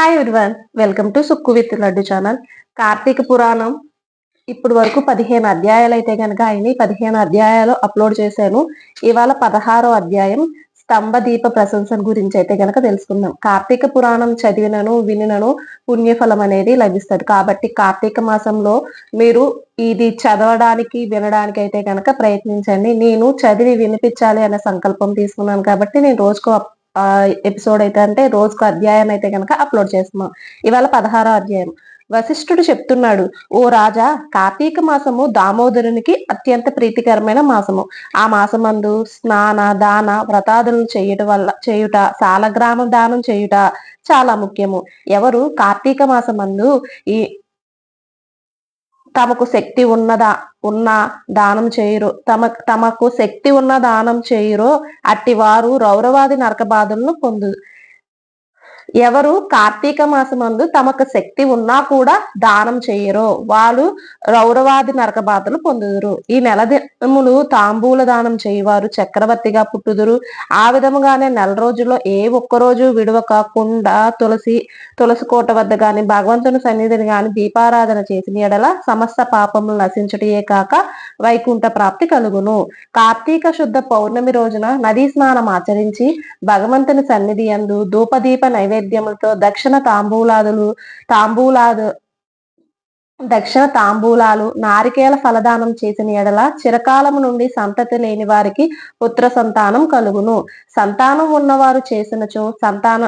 Hi everyone welcome to Sukku with Laddu channel Karthika Puranam ఇప్పుడు వరకు పదిహేను అధ్యాయాలు అయితే కనుక అయినాయి పదిహేను అధ్యాయాలు అప్లోడ్ చేశాను. ఇవాళ పదహారో అధ్యాయం స్తంభ దీప ప్రశంసన గురించి అయితే కనుక తెలుసుకుందాం. కార్తీక పురాణం చదివినను వినినను పుణ్యఫలం అనేది లభిస్తుంది. కాబట్టి కార్తీక మాసంలో మీరు ఇది చదవడానికి వినడానికి అయితే కనుక ప్రయత్నించండి. నేను చదివి వినిపించాలి అనే సంకల్పం తీసుకున్నాను కాబట్టి నేను రోజుకు ఎపిసోడ్ అయితే అంటే రోజుకు అధ్యాయం అయితే కనుక అప్లోడ్ చేస్తున్నాం. ఇవాళ పదహారో అధ్యాయం. వశిష్ఠుడు చెప్తున్నాడు ఓ రాజా కార్తీక మాసము దామోదరునికి అత్యంత ప్రీతికరమైన మాసము. ఆ మాసమందు స్నాన దాన వ్రతాదులను చేయుట వల్ల చేయుట సాలగ్రామ దానం చేయుట చాలా ముఖ్యము. ఎవరు కార్తీక మాసమందు ఈ తమకు శక్తి ఉన్నదా ఉన్న దానం చేయరు తమ తమకు శక్తి ఉన్న దానం చేయరో అట్టి వారు రౌరవాది నరక బాధలను పొందు ఎవరు కార్తీక మాసమందు తమకు శక్తి ఉన్నా కూడా దానం చేయరో. వాళ్ళు రౌరవాది నరక బాధలు పొందుదురు. ఈ నెల దినములు తాంబూల దానం చేయవారు చక్రవర్తిగా పుట్టుదురు. ఆ విధముగానే నెల రోజుల్లో ఏ ఒక్కరోజు విడవక కుండ తులసి తులసి కోట వద్ద గాని భగవంతుని సన్నిధిని గాని దీపారాధన చేసిన ఎడల సమస్త పాపములు నశించుటయే కాక వైకుంఠ ప్రాప్తి కలుగును. కార్తీక శుద్ధ పౌర్ణమి రోజున నదీ స్నానం ఆచరించి భగవంతుని సన్నిధి అందు ధూపదీప నైవేద్యం నైవేద్యములతో దక్షిణ తాంబూలాదులు తాంబూలాదు దక్షిణ తాంబూలాలు నారికేల ఫలదానం చేసిన ఎడల చిరకాలము నుండి సంతతి లేని వారికి పుత్ర సంతానం కలుగును. సంతానం ఉన్నవారు చేసినచో సంతాన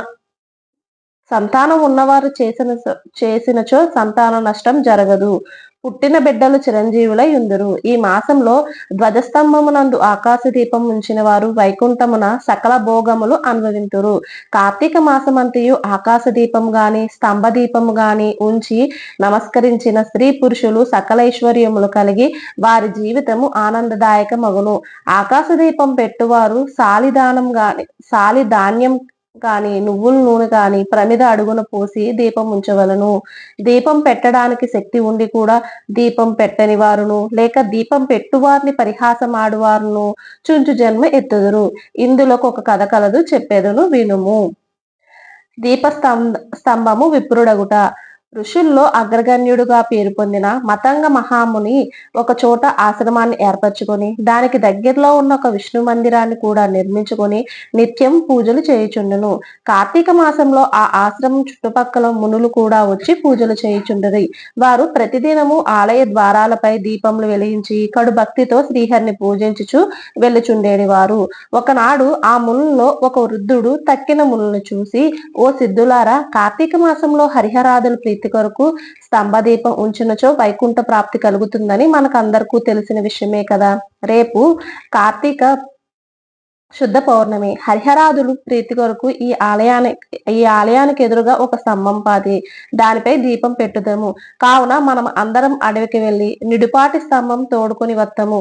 సంతానం ఉన్నవారు చేసిన చేసినచో సంతాన నష్టం జరగదు. పుట్టిన బిడ్డలు చిరంజీవులై ఉందరు. ఈ మాసంలో ధ్వజస్తంభమునందు ఆకాశ దీపం ఉంచిన వారు వైకుంఠమున సకల భోగములు అనుభవింతురు. కార్తీక మాసమంతయు ఆకాశ దీపం గాని స్తంభ దీపము గాని ఉంచి నమస్కరించిన స్త్రీ పురుషులు సకల ఐశ్వర్యములు కలిగి వారి జీవితము ఆనందదాయక మగును ఆకాశ దీపం పెట్టువారు సాలిదానం గాని సాలి ధాన్యం కానీ నువ్వుల నూనె కానీ ప్రమిద అడుగున పోసి దీపం ఉంచవలను. దీపం పెట్టడానికి శక్తి ఉండి కూడా దీపం పెట్టని వారును లేక దీపం పెట్టువారిని పరిహాసం ఆడువారును చుంచు జన్మ ఎత్తుదురు. ఇందులోకి ఒక కథ కలదు చెప్పేదను వినుము. దీప స్తంభము విప్రుడగుట. ఋషుల్లో అగ్రగణ్యుడుగా పేరు పొందిన మతంగ మహాముని ఒక చోట ఆశ్రమాన్ని ఏర్పరచుకొని దానికి దగ్గరలో ఉన్న ఒక విష్ణు మందిరాన్ని కూడా నిర్మించుకొని నిత్యం పూజలు చేయుచుండును. కార్తీక మాసంలో ఆ ఆశ్రమం చుట్టుపక్కల మునులు కూడా వచ్చి పూజలు చేయుచుండరు. వారు ప్రతిదినము ఆలయ ద్వారాలపై దీపములు వెలిగించి కడు భక్తితో శ్రీహరిని పూజించుచు వెళ్ళుచుండేది వారు ఒకనాడు ఆ మునుల్లో ఒక వృద్ధుడు తక్కిన మునులను చూసి ఓ సిద్ధులారా కార్తీక మాసంలో హరిహరాదులు ప్రీతి ప్రీతి కొరకు స్తంభదీపం ఉంచినచో వైకుంఠ ప్రాప్తి కలుగుతుందని మనకు అందరికీ తెలిసిన విషయమే కదా. రేపు కార్తీక శుద్ధ పౌర్ణమి. హరిహరాదులు ప్రీతి కొరకు ఈ ఆలయానికి ఈ ఆలయానికి ఎదురుగా ఒక స్తంభం పాది. దానిపై దీపం పెట్టుదాము. కావున మనం అందరం అడవికి వెళ్ళి నిడుపాటి స్తంభం తోడుకొని వస్తాము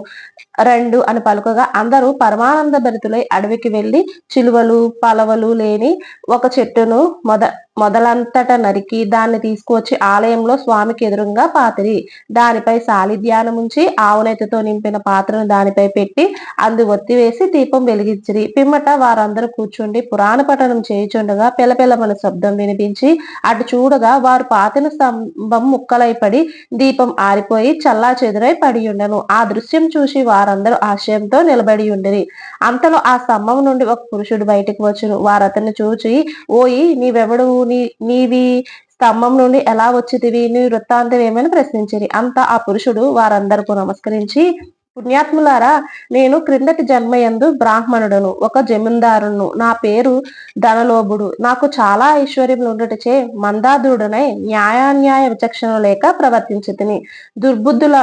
రెండు అని పలుకగా అందరూ పరమానంద భరితులై అడవికి వెళ్ళి చిలువలు పలవలు లేని ఒక చెట్టును మొద మొదలంతట నరికి దాన్ని తీసుకువచ్చి ఆలయంలో స్వామికి ఎదురుగా పాతిరి. దానిపై సాలిధ్యానముంచి ఆవునైతతో నింపిన పాత్రను దానిపై పెట్టి అందు ఒత్తి వేసి దీపం వెలిగించిరి. పిమ్మట వారందరూ కూర్చుండి పురాణ పఠనం చేయుచుండగా పిలపిలమని శబ్దం వినిపించి అటు చూడగా వారు పాతిన స్తంభం ముక్కలైపడి దీపం ఆరిపోయి చల్లా చెదురై పడి ఉండను ఆ దృశ్యం చూసి వారందరూ ఆశయంతో నిలబడి ఉండిరి అంతలో ఆ స్తంభం నుండి ఒక పురుషుడు బయటకు వచ్చును. వారు చూచి ఓయి నీవెవడు? నీవి స్తంభం నుండి ఎలా వచ్చితివి నీ వృత్తాంతం ఏమని ప్రశ్నించిరి. అంత ఆ పురుషుడు వారందరికీ నమస్కరించి పుణ్యాత్ములారా నేను క్రిందటి జన్మయందు బ్రాహ్మణుడును ఒక జమీందారును నా పేరు ధనలోభుడు. నాకు చాలా ఐశ్వర్యములు ఉండటచే మందాదుడనై న్యాయాన్యాయ విచక్షణ లేక ప్రవర్తించి దుర్బుద్ధుల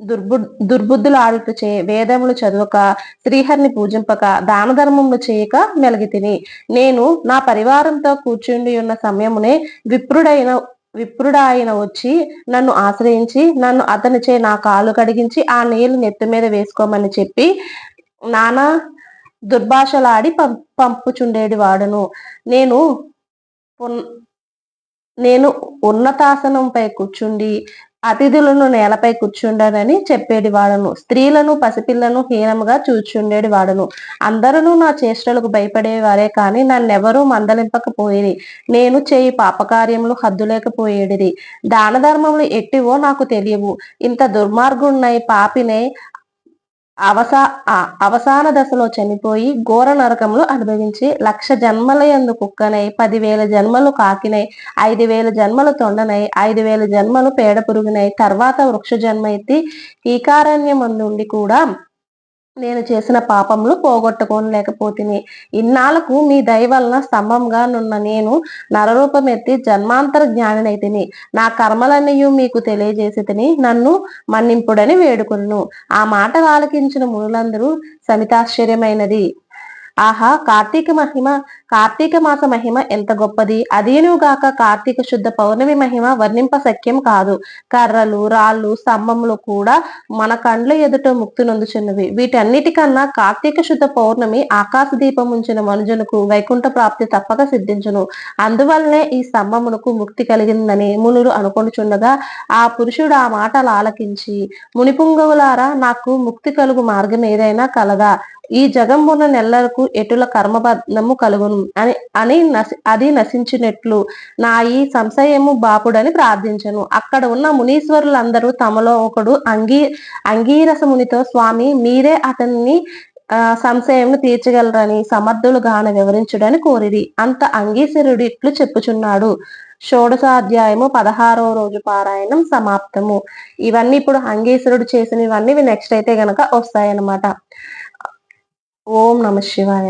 దుర్బు దుర్బుద్ధులు ఆడుటచే వేదములు చదువక శ్రీహరిని పూజింపక దాన ధర్మములు చేయక మెలిగి తిని నేను నా పరివారంతో కూర్చుండి ఉన్న సమయమునే విప్రుడైన విప్రుడాయన వచ్చి నన్ను ఆశ్రయించి నన్ను అతనిచే నా కాలు కడిగించి ఆ నీళ్ళు నెత్తి మీద వేసుకోమని చెప్పి నానా దుర్భాషలాడి పం పంపుచుండేది వాడును. నేను నేను ఉన్నతాసనంపై కూర్చుండి అతిథులను నేలపై కూర్చుండనని చెప్పేది వాడను. స్త్రీలను పసిపిల్లను హీనముగా చూచుండేది వాడను. అందరూ నా చేష్టలకు భయపడేవారే కాని నన్నెవరూ మందలింపకపోయేది నేను చేయి పాపకార్యములు హద్దులేకపోయేది దాన ధర్మములు ఎట్టివో నాకు తెలియవు. ఇంత దుర్మార్గున్నై పాపినే అవసా ఆ- అవసాన దశలో చనిపోయి ఘోర నరకములు అనుభవించి లక్ష జన్మల ఎందు కుక్కనై పదివేల జన్మలు కాకినై ఐదు వేల జన్మలు తొండనై ఐదు వేల జన్మలు పేడ పురుగునై తర్వాత వృక్ష జన్మ ఎత్తి నుండి కూడా నేను చేసిన పాపములు పోగొట్టుకోలేకపోతిని. ఇన్నాళ్ళకు మీ దయ వలన స్తంభంగా నున్న నేను నరరూపం ఎత్తి జన్మాంతర జ్ఞానినైతిని. నా కర్మలన్నయు మీకు తెలియజేసి తిని నన్ను మన్నింపుడని వేడుకును ఆ మాట ఆలకించిన మునులందరూ సమితాశ్చర్యమైనది. ఆహా కార్తీక మహిమ కార్తీక మాస మహిమ ఎంత గొప్పది? అదేనుగాక కార్తీక శుద్ధ పౌర్ణమి మహిమ వర్ణింప సఖ్యం కాదు. కర్రలు రాళ్ళు స్తంభములు కూడా మన కండ్ల ఎదుట ముక్తి నొందుచున్నవి. వీటన్నిటికన్నా కార్తీక శుద్ధ పౌర్ణమి ఆకాశ దీపం ఉంచిన మనుజులకు వైకుంఠ ప్రాప్తి తప్పక సిద్ధించును. అందువల్లనే ఈ స్తంభమునకు ముక్తి కలిగిందని మునులు అనుకొనుచుండగా ఆ పురుషుడు ఆ మాటలు ఆలకించి మునిపుంగవులారా నాకు ముక్తి కలుగు మార్గం ఏదైనా కలదా. ఈ జగంబున నెల్లలకు ఎటుల కర్మబంధము కలుగును? అని అని నశి అది నశించినట్లు నా ఈ సంశయము బాపుడని ప్రార్థించను. అక్కడ ఉన్న మునీశ్వరులందరూ తమలో ఒకడు అంగీ అంగీరస మునితో స్వామి మీరే అతన్ని సంశయంను తీర్చగలరని సమర్థులుగాన వివరించుడని కోరిరి. అంత అంగీశ్వరుడు ఇట్లు చెప్పుచున్నాడు. షోడశాధ్యాయము పదహారో రోజు పారాయణం సమాప్తము. ఇవన్నీ ఇప్పుడు అంగీశ్వరుడు చేసినవన్నీ నెక్స్ట్ అయితే గనక వస్తాయన్నమాట. ఓం నమ శివాయ.